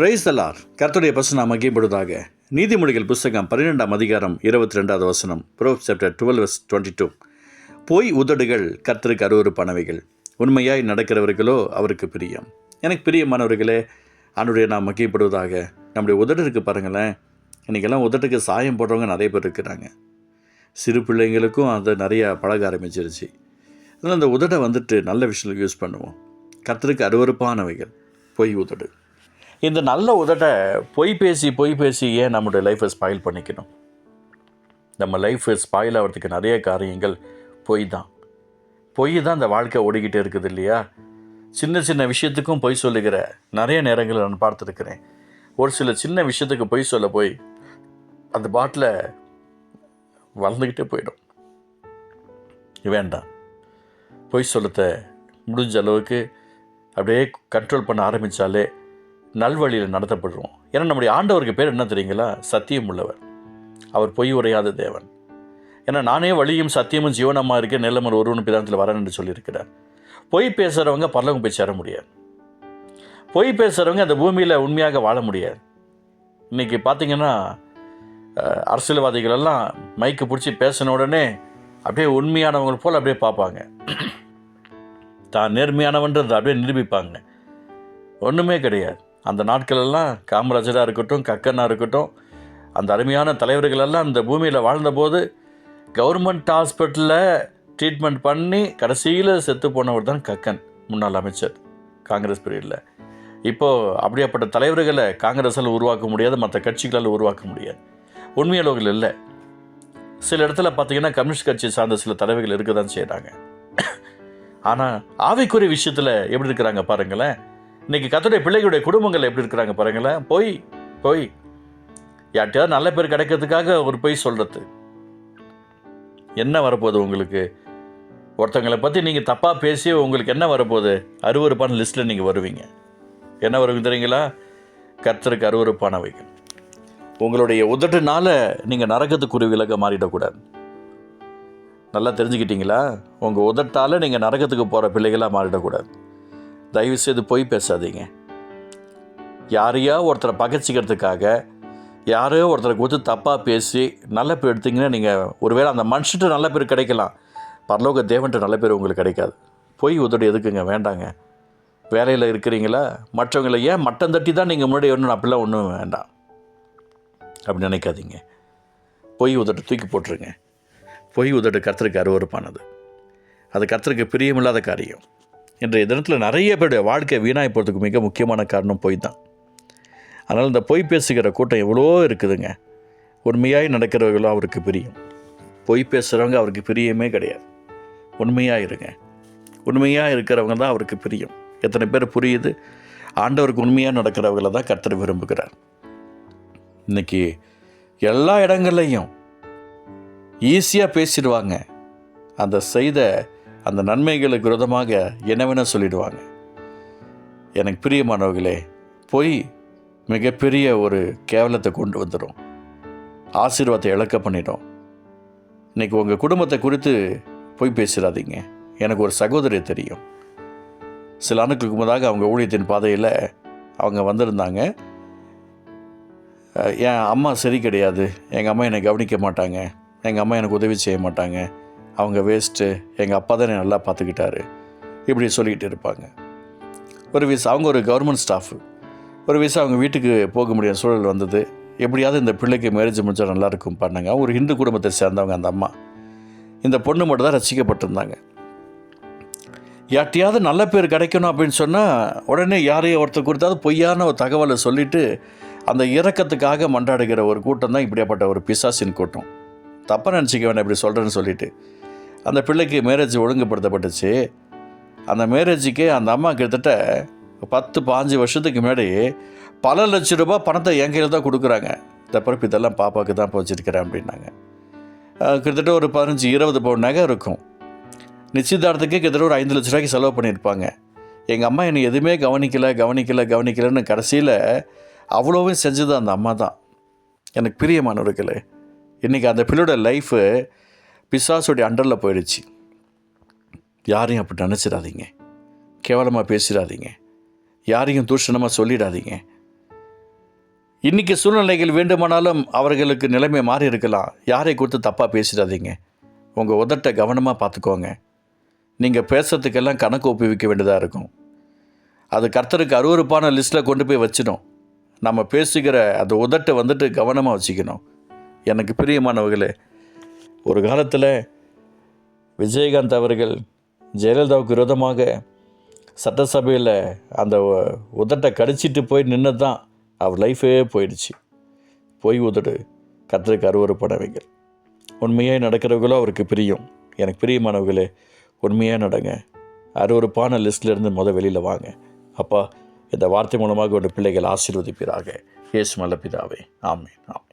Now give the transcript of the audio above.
Price தலார் கர்த்தருடைய பசு நாம் மகிப்படுவதாக நீதிமொழிகள் புஸ்தகம் பன்னிரெண்டாம் அதிகாரம் இருபத்தி ரெண்டாவது வசனம் Prov chapter twelve verse twenty two பொய் உதடுகள் கர்த்தருக்கு அருவருப்பானவைகள். உண்மையாய் நடக்கிறவர்களோ அவருக்கு பிரியம். எனக்கு பிரியமானவர்களே அன்னுடைய நாம் மகிழ்படுவதாக நம்முடைய உதடு இருக்குது பாருங்களேன். இன்றைக்கெல்லாம் உதட்டுக்கு சாயம் போடுறவங்க நிறைய பேர் இருக்கிறாங்க. சிறு பிள்ளைங்களுக்கும் அதை நிறையா பழக ஆரம்பிச்சிருச்சு. அதனால் அந்த உதடை வந்துட்டு நல்ல விஷயங்களுக்கு யூஸ் பண்ணுவோம். கர்த்தருக்கு அருவருப்பானவைகள். பொய் உதடு. இந்த நல்ல உதட்டை பொய் பேசி பொய் பேசி ஏன் நம்முடைய லைஃப்பை ஸ்பாயில் பண்ணிக்கணும்? நம்ம லைஃப் ஸ்பாயில் ஆகிறதுக்கு நிறைய காரியங்கள் பொய் தான். பொய் தான் இந்த வாழ்க்கை ஓடிக்கிட்டே இருக்குது இல்லையா? சின்ன சின்ன விஷயத்துக்கும் பொய் சொல்லுகிற நிறைய நேரங்களில் நான் பார்த்துருக்கிறேன். ஒரு சில சின்ன விஷயத்துக்கு பொய் சொல்ல போய் அந்த பாட்டில் வளர்ந்துக்கிட்டே போயிடும். வேண்டாம். பொய் சொல்லத்தை முடிஞ்ச அளவுக்கு அப்படியே கண்ட்ரோல் பண்ண ஆரம்பித்தாலே நல்வழியில் நடத்தப்படுறோம். ஏன்னா நம்முடைய ஆண்டவருக்கு பேர் என்ன தெரியுங்களா? சத்தியம் உள்ளவர். அவர் பொய் உரையாத தேவன். ஏன்னா நானே வழியும் சத்தியமும் ஜீவனமாக இருக்க நிலமர் ஒருவன் பிதானத்தில் வரேன் என்று சொல்லியிருக்கிறார். பொய் பேசுகிறவங்க பரலவங்க போய் சேர முடியாது. பொய் பேசுகிறவங்க அந்த பூமியில் உண்மையாக வாழ முடியாது. இன்றைக்கி பார்த்தீங்கன்னா அரசியல்வாதிகளெல்லாம் அரசியல்வாதிகள் எல்லாம் மைக்கு பிடிச்சி பேசின உடனே அப்படியே உண்மையானவங்க போல் அப்படியே பார்ப்பாங்க. தான் நேர்மையானவன்றது அப்படியே நிரூபிப்பாங்க. ஒன்றுமே கிடையாது. அந்த நாட்களெல்லாம் காமராஜராக இருக்கட்டும் கக்கனாக இருக்கட்டும் அந்த அருமையான தலைவர்களெல்லாம் இந்த பூமியில் வாழ்ந்தபோது கவர்மெண்ட் ஹாஸ்பிட்டலில் ட்ரீட்மெண்ட் பண்ணி கடைசியில் செத்து போனவர் தான் கக்கன் முன்னாள் அமைச்சர் காங்கிரஸ் பீரியடில். இப்போது அப்படியாப்பட்ட தலைவர்களை காங்கிரஸால் உருவாக்க முடியாது மற்ற கட்சிகளால் உருவாக்க முடியாது. உண்மையளவுகள் இல்லை சில இடத்துல பார்த்தீங்கன்னா கம்யூனிஸ்ட் கட்சி சார்ந்த சில தலைவர்கள் இருக்க தான் செய்கிறாங்க ஆனால் ஆவிக்குரிய விஷயத்தில் எப்படி இருக்கிறாங்க பாருங்களேன். இன்னைக்கு கத்துடைய பிள்ளைகளுடைய குடும்பங்கள் எப்படி இருக்கிறாங்க பாருங்களேன். போய் போய். யார்கிட்டயாவது நல்ல பேர் கிடைக்கிறதுக்காக ஒரு பொய் சொல்கிறது என்ன வரப்போகுது உங்களுக்கு? ஒருத்தவங்களை பற்றி நீங்கள் தப்பாக பேசி உங்களுக்கு என்ன வரப்போகுது? அருவருப்பான லிஸ்ட்டில் நீங்கள் வருவீங்க. என்ன வருவீங்க தெரியுங்களா? கர்த்தருக்கு அருவருப்பானவைகள் உங்களுடைய உதட்டுனால நீங்கள் நரகத்துக்குரிய விலக மாறிடக்கூடாது. நல்லா தெரிஞ்சுக்கிட்டீங்களா? உங்கள் உதட்டால் நீங்கள் நரகத்துக்கு போகிற பிள்ளைகளாக மாறிடக்கூடாது. தயவு செய்து பொய் பேசாதீங்க. யாரையா ஒருத்தரை பகைச்சிக்கிறதுக்காக யாரையோ ஒருத்தரை கொடுத்து தப்பாக பேசி நல்ல பேர் எடுத்தீங்கன்னா நீங்கள் ஒருவேளை அந்த மனுஷன்ட்டு நல்ல பேர் கிடைக்கலாம். பரலோக தேவன்ட்டு நல்ல பேர் உங்களுக்கு கிடைக்காது. பொய் உதடு எதுக்குங்க? வேண்டாங்க. வேலையில் இருக்கிறீங்களா? மற்றவங்களை ஏன் மட்டம் தட்டி தான் நீங்கள் முன்னாடி ஒன்றும் அப்படிலாம் ஒன்றும் வேண்டாம். அப்படி நினைக்காதீங்க. பொய் உதட்டு தூக்கி போட்டுருங்க. பொய் உதடு கத்திரிக்கு அருவருப்பானது. அது கத்திரிக்கு பிரியமில்லாத காரியம். இன்றைய தினத்தில் நிறைய பேருடைய வாழ்க்கை வீணாய் போகிறதுக்கு மிக முக்கியமான காரணம் பொய் தான் அதனால் இந்த பொய் பேசுகிற கூட்டம் எவ்வளோ இருக்குதுங்க. உண்மையாய் நடக்கிறவர்களோ அவருக்கு பிரியம். பொய் பேசுகிறவங்க அவருக்கு பிரியமே கிடையாது. உண்மையாக இருங்க. உண்மையாக இருக்கிறவங்க தான் அவருக்கு பிரியம். எத்தனை பேர் புரியுது? ஆண்டவருக்கு உண்மையாக நடக்கிறவங்கள தான் கர்த்தர் விரும்புகிறார். இன்னைக்கு எல்லா இடங்கள்லையும் ஈஸியாக பேசிடுவாங்க. அந்த செய்த அந்த நன்மைகளுக்கு விரோதமாக என்னவென சொல்லிடுவாங்க. எனக்கு பிரியமானவர்களே பொய் மிகப்பெரிய ஒரு கேவலத்தை கொண்டு வந்துடும் ஆசீர்வாதத்தை இழக்க பண்ணிடும். இன்றைக்கி உங்கள் குடும்பத்தை குறித்து பொய் பேசிடாதீங்க எனக்கு ஒரு சகோதரி தெரியும். சில அணுக்களுக்கு முன்னதாக அவங்க ஊழியத்தின் பாதையில் அவங்க வந்திருந்தாங்க. என் அம்மா சரி கிடையாது. எங்கள் அம்மா என்னை கவனிக்க மாட்டாங்க. எங்கள் அம்மா எனக்கு உதவி செய்ய மாட்டாங்க. அவங்க வேஸ்ட்டு எங்கள் அப்பா தானே நல்லா பார்த்துக்கிட்டாரு. இப்படி சொல்லிக்கிட்டு இருப்பாங்க. ஒரு விசா அவங்க ஒரு கவர்மெண்ட் ஸ்டாஃபு ஒரு விசா அவங்க வீட்டுக்கு போக முடியாத சூழல் வந்தது. எப்படியாவது இந்த பிள்ளைக்கு மேரேஜ் முடிஞ்சால் நல்லா இருக்கும் பண்ணாங்க ஒரு ஹிந்து குடும்பத்தை சேர்ந்தவங்க அந்த அம்மா. இந்த பொண்ணு மட்டும் தான் ரசிக்கப்பட்டிருந்தாங்க. யார்ட்டையாவது நல்ல பேர் கிடைக்கணும் அப்படின்னு சொன்னால் உடனே யாரையும் ஒருத்தர் கொடுத்தாவது பொய்யான ஒரு தகவலை சொல்லிட்டு அந்த இறக்கத்துக்காக மன்றாடுகிற ஒரு கூட்டம் தான் இப்படியாப்பட்ட ஒரு பிசாசின் கூட்டம். தப்பாக நினச்சிக்க வேணாம் இப்படி சொல்கிறேன்னு சொல்லிட்டு. அந்த பிள்ளைக்கு மேரேஜ் ஒழுங்குபடுத்தப்பட்டுச்சு. அந்த மேரேஜுக்கு அந்த அம்மா கிட்டத்தட்ட பத்து பாஞ்சு வருஷத்துக்கு முன்னாடி பல லட்ச ரூபாய் பணத்தை என் கையில் தான் கொடுக்குறாங்க. இந்த பிறப்பு இதெல்லாம் பாப்பாவுக்கு தான் போச்சிருக்கிறேன் வச்சிருக்கிறேன் அப்படின்னாங்க கிட்டத்தட்ட ஒரு பதினஞ்சு இருபது பவுன் நகை இருக்கும். நிச்சயதார்த்தத்துக்கு கிட்டத்தட்ட ஒரு ஐந்து லட்ச ரூபாய்க்கு செலவு பண்ணியிருப்பாங்க. எங்கள் அம்மா என்னை எதுவுமே கவனிக்கலை கவனிக்கலை கவனிக்கலைன்னு கடைசியில் அவ்வளோவே செஞ்சது அந்த அம்மா தான். எனக்கு பிரியமானவர்களே இன்றைக்கி அந்த பிள்ளையோட லைஃபு பிசாசுடைய அண்டரில் போயிடுச்சு. யாரையும் அப்படி நினச்சிடாதீங்க. கேவலமாக பேசிடாதீங்க. யாரையும் தூஷணமாக சொல்லிடாதீங்க. இன்றைக்கி சூழ்நிலைகள் வேண்டுமானாலும் அவர்களுக்கு நிலைமை மாறி இருக்கலாம். யாரை கொடுத்து தப்பாக பேசிடாதீங்க. உங்கள் உதட்டை கவனமாக பார்த்துக்கோங்க. நீங்கள் பேசுறதுக்கெல்லாம் கணக்கு ஒப்புவிக்க வேண்டியதாக இருக்கும். அது கர்த்தருக்கு அருவருப்பான லிஸ்ட்டில் கொண்டு போய் வச்சிடும் நம்ம பேசுகிற அந்த உதட்டை வந்துட்டு கவனமாக வச்சுக்கணும். எனக்கு பிரியமானவர்களே ஒரு காலத்தில் விஜயகாந்த் அவர்கள் ஜெயலலிதாவுக்கு விரோதமாக சட்டசபையில் அந்த உதட்டை கடிச்சிட்டு போய் நின்று தான் அவர் லைஃபே போயிடுச்சு. போய் உதடு கர்த்தருக்கு அருவறுப்படவைகள் உண்மையாக நடக்கிறவங்களோ அவருக்கு பிரியும். எனக்கு பிரியமானவர்களே உண்மையாக நடங்க. அருவறுப்பான லிஸ்ட்லேருந்து முத வெளியில் வாங்க. அப்பா இந்த வார்த்தை மூலமாக உங்கள் பிள்ளைகள் ஆசீர்வதிப்பீராக. இயேசு மல்லபிதாவே ஆமே ஆம்